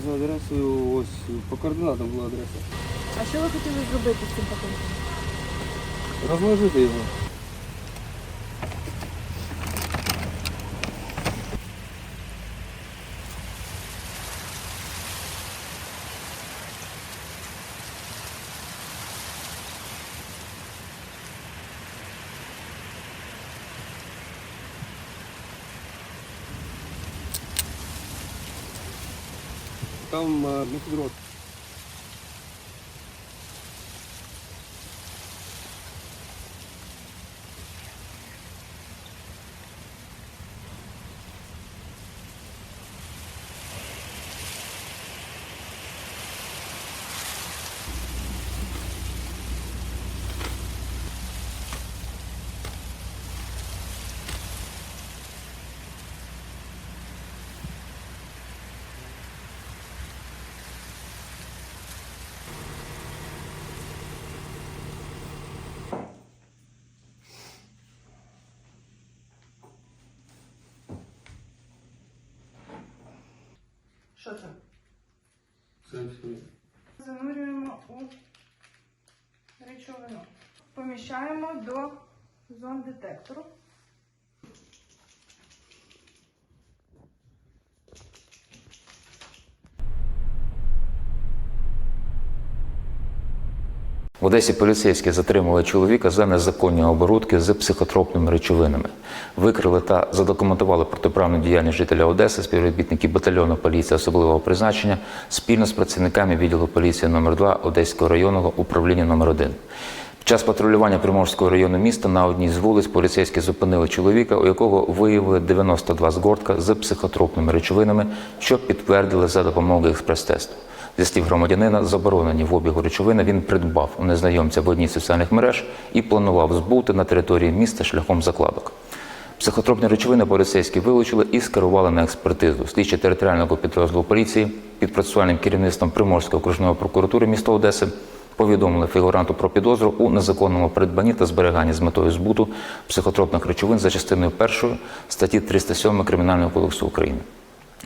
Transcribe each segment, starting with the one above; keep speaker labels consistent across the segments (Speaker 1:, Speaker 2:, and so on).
Speaker 1: за адресою, ось по координатам була адреса.
Speaker 2: А що ви хотіли зробити з цим пакунком?
Speaker 1: Розложити його. Там е, міфідрот.
Speaker 2: Що це?
Speaker 1: Це.
Speaker 2: Занурюємо у речовину. Поміщаємо до зон детектору.
Speaker 3: В Одесі поліцейські затримали чоловіка за незаконні оборудки з психотропними речовинами. Викрили та задокументували протиправну діяльність жителя Одеси, співробітники батальйону поліції особливого призначення спільно з працівниками відділу поліції номер 2 Одеського районного управління номер 1 Під час патрулювання Приморського району міста на одній з вулиць поліцейські зупинили чоловіка, у якого виявили 92 згортка з психотропними речовинами, що підтвердили за допомогою експрес-тесту. Зі слів громадянина, заборонені в обігу речовини він придбав у незнайомця в одній з соціальних мереж і планував збути на території міста шляхом закладок. Психотропні речовини поліцейські вилучили і скерували на експертизу. Слідчі територіального підрозділу поліції під процесуальним керівництвом Приморської окружної прокуратури міста Одеси повідомили фігуранту про підозру у незаконному придбанні та зберіганні з метою збуту психотропних речовин за частиною 1 статті 307 Кримінального кодексу України.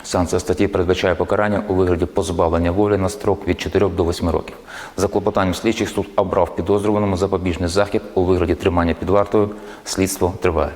Speaker 3: Санкція статті передбачає покарання у вигляді позбавлення волі на строк від 4 до 8 років. За клопотанням слідчих суд обрав підозрюваному запобіжний захід у вигляді тримання під вартою. Слідство триває.